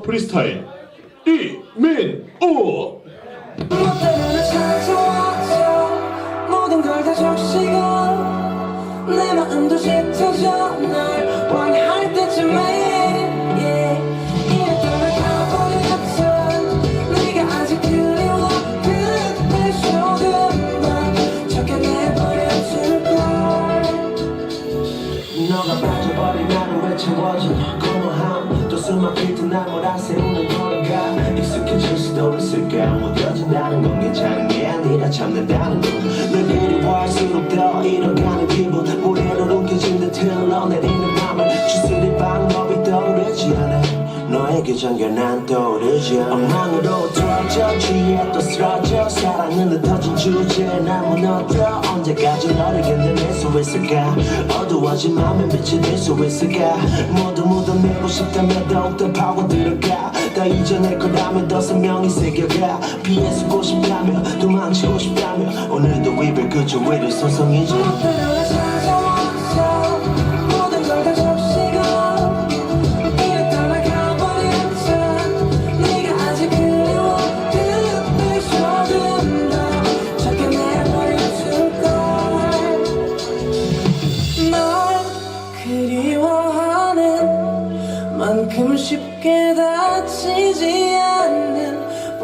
프리스타일. 이민우 너가 빠져버린 왜 채워져 공허함. 또 숨막힐 듯날 몰아세우는 걸어가. 익숙해질 수도 있을까 무뎌진다는 건 괜찮은 게 아니라 참는다는 건널 그리워할수록 더 잃어가는 기분. 모래로 움켜진 듯 흘러내리는 너에게 잠겨 난 떠오르지 엉망으로 떨어져 취해 또 쓰러져 사랑은 흩어진 주제. 난 무너져 언제까지 너를 견뎌낼 수 있을까? 어두워진 빛이 될수 있을까? 모두 묻어내고 싶다면 더욱더 파고 들어가 더 이겨낼 거라면 더 선명히 새겨가. 피해쓰고 싶다면 도망치고 싶다면 오늘도 이별 그저 위를 소송이지 그리워하는 만큼 쉽게 다치지 않는